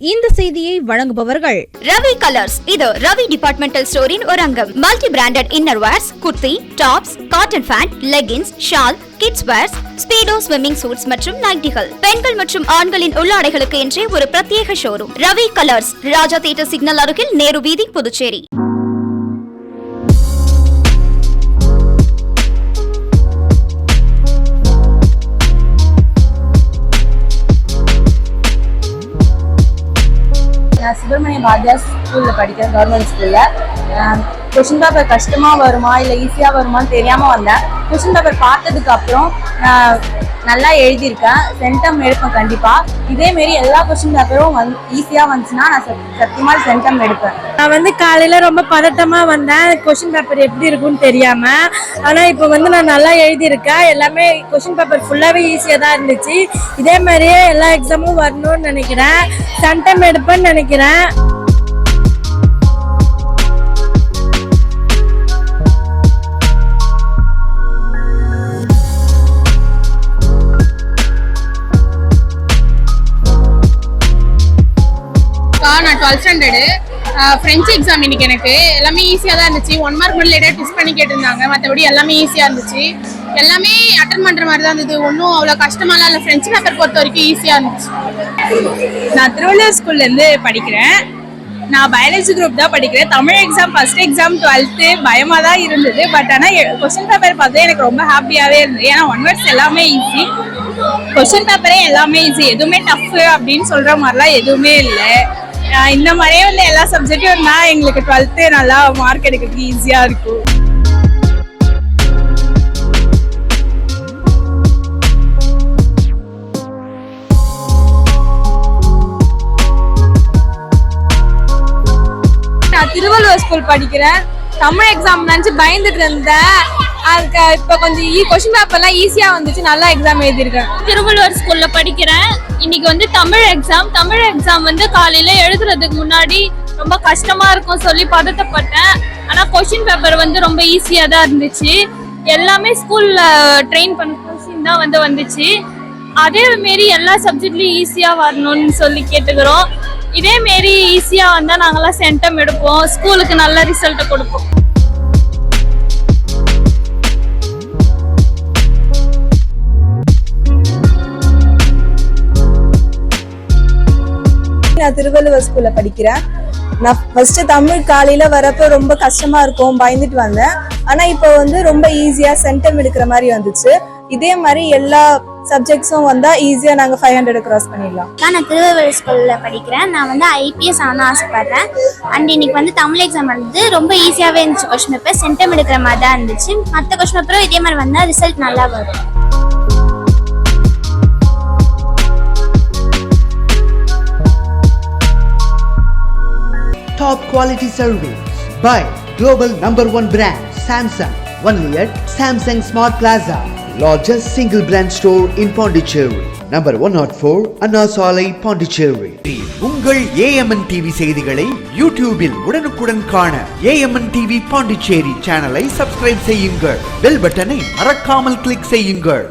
இந்த செய்தியை வழங்குபவர்கள் ரவி கலர்ஸ். இது ரவி டிபார்ட்மெண்டல் ஸ்டோரின் ஒரு அங்கம். Multi branded inner wears kurti tops cotton pant leggings shawl kids wears Speedo swimming suits மற்றும் நைட்டிகள் பெண்கள் மற்றும் ஆண்களின் உள்ளாடைகளுக்கு என்றே ஒரு பிரத்யேக showroom Ravi colours. Raja theatre signal அருகில் நேரு வீதி புதுச்சேரி. சுப்பிரமணிய பாரதியார் ஸ்கூலில் படிக்கிறேன் கவர்மெண்ட் ஸ்கூலில் கொஷின் பேப்பர் கஷ்டமாக வருமா இல்லை ஈஸியாக வருமான்னு தெரியாமல் வந்தேன். கொஷின் பேப்பர் பார்த்ததுக்கு அப்புறம் நல்லா எழுதியிருக்கேன். சென்டம் எடுப்பேன் கண்டிப்பாக இதேமாரி எல்லா கொஷின் பேப்பரும் வந்து ஈஸியாக வந்துச்சுன்னா நான் சத் சத்தியமாக சென்டம் எடுப்பேன். நான் வந்து காலையில் ரொம்ப பதட்டமாக வந்தேன். கொஷின் பேப்பர் எப்படி இருக்கும்னு தெரியாமல் ஆனால் இப்போ வந்து நான் நல்லா எழுதியிருக்கேன். எல்லாமே கொஷின் பேப்பர் ஃபுல்லாகவே ஈஸியாக தான் இருந்துச்சு. இதே மாதிரியே எல்லா எக்ஸாமும் வரணும்னு நினைக்கிறேன். சென்டம் எடுப்பேன்னு நினைக்கிறேன். அக்கா நான் டுவெல்த் ஸ்டாண்டர்டு ஃப்ரெஞ்சு எக்ஸாம் இன்னைக்கு எனக்கு. எல்லாமே ஈஸியாக தான் இருந்துச்சு. ஒன் மார்க் மட்டும் லேட்டாக டிஸ் பண்ணி கேட்டிருந்தாங்க. மற்றபடி எல்லாமே ஈஸியாக இருந்துச்சு. எல்லாமே அட்டன் பண்ணுற மாதிரி தான் இருந்தது. ஒன்றும் அவ்வளோ கஷ்டமாலாம் இல்லை. ஃப்ரெஞ்சு பேப்பர் பொறுத்த வரைக்கும் ஈஸியாக இருந்துச்சு. நான் திருவள்ளுவர் ஸ்கூல்லேருந்து படிக்கிறேன். நான் பயாலஜி குரூப் தான் படிக்கிறேன். Tamil exam first exam twelfth பயமாக தான் இருந்தது. பட் ஆனால் கொஸ்டின் பேப்பர் பார்த்தா எனக்கு ரொம்ப ஹாப்பியாகவே இருந்தது. ஏன்னா ஒன் வேர்ட்ஸ் எல்லாமே ஈஸி கொஸ்டின் பேப்பரே எல்லாமே ஈஸி எதுவுமே டஃப் அப்படின்னு சொல்கிற மாதிரிலாம் எதுவுமே இல்லை. நான் இந்த மாதிரியே வந்து எல்லா சப்ஜெக்டும் இருந்தால் எங்களுக்கு டுவெல்த்து நல்லா மார்க் எடுக்கிறதுக்கு ஈஸியாக இருக்கும். நான் திருவள்ளுவர் ஸ்கூல் படிக்கிறேன். தமிழ் எக்ஸாம் நினச்சி பயந்துட்டு இருந்தேன். அதுக்கு இப்போ கொஞ்சம் ஈ கொஷின் பேப்பர்லாம் ஈஸியாக வந்துச்சு. நல்லா எக்ஸாம் எழுதியிருக்கேன். திருவள்ளுவர் ஸ்கூலில் படிக்கிறேன். இன்னைக்கு வந்து தமிழ் எக்ஸாம் தமிழ் எக்ஸாம் வந்து காலையில் எழுதுறதுக்கு முன்னாடி ரொம்ப கஷ்டமாக இருக்கும் சொல்லி பதட்டப்பட்டேன். ஆனால் கொஷின் பேப்பர் வந்து ரொம்ப ஈஸியாக தான் இருந்துச்சு. எல்லாமே ஸ்கூலில் ட்ரெயின் பண்ண கொஷின் தான் வந்து வந்துச்சு. அதே மாரி எல்லா சப்ஜெக்ட்லையும் ஈஸியாக வரணும்னு சொல்லி கேட்டுக்கிறோம். இதே மாரி ஈஸியா வந்தா நாங்கெல்லாம் சென்டம் எடுப்போம். ஸ்கூலுக்கு நல்ல ரிசல்ட் கொடுப்போம். நான் திருவள்ளுவர் ஸ்கூல்ல படிக்கிறேன். நான் ஃபர்ஸ்ட் தமிழ் காலையில வரப்போ ரொம்ப கஷ்டமா இருக்கும் பயந்துட்டு வந்தேன். ஆனா இப்போ வந்து ரொம்ப ஈஸியா சென்டம் எடுக்கிற மாதிரி வந்துச்சு. இதே மாதிரி எல்லா சப்ஜெக்ட்ஸும் வந்தா ஈஸியா நாங்க ஃபைவ் ஹண்ட்ரட் கிராஸ் பண்ணிடலாம். நான் திருவள்ளுவர் ஸ்கூலில் படிக்கிறேன். நான் வந்து ஐபிஎஸ் ஆன ஆசைப்படுறேன். அண்ட் இன்னைக்கு வந்து தமிழ் எக்ஸாம் வந்து ரொம்ப ஈஸியாகவே இருந்துச்சு கொஸ்டின் பேப்பர் சென்டம் எடுக்கிற மாதிரி தான் இருந்துச்சு. மற்ற கொஸ்டின் பேப்பரும் இதே மாதிரி வந்தால் ரிசல்ட் நல்லா வரும். Top quality service by global number one brand Samsung. Only at Samsung Smart Plaza, largest single brand store in Pondicherry. Number one not 104 Anna சாலை பாண்டிச்சேரி உங்கள் ஏஎம்என் டிவி செய்திகளை யூடியூபில் உடனுக்குடன் காண ஏஎம்என் டிவி பாண்டிச்சேரி சேனலை சப்ஸ்கிரைப் செய்யுங்கள் பெல் பட்டனை மறக்காமல் கிளிக் செய்யுங்கள்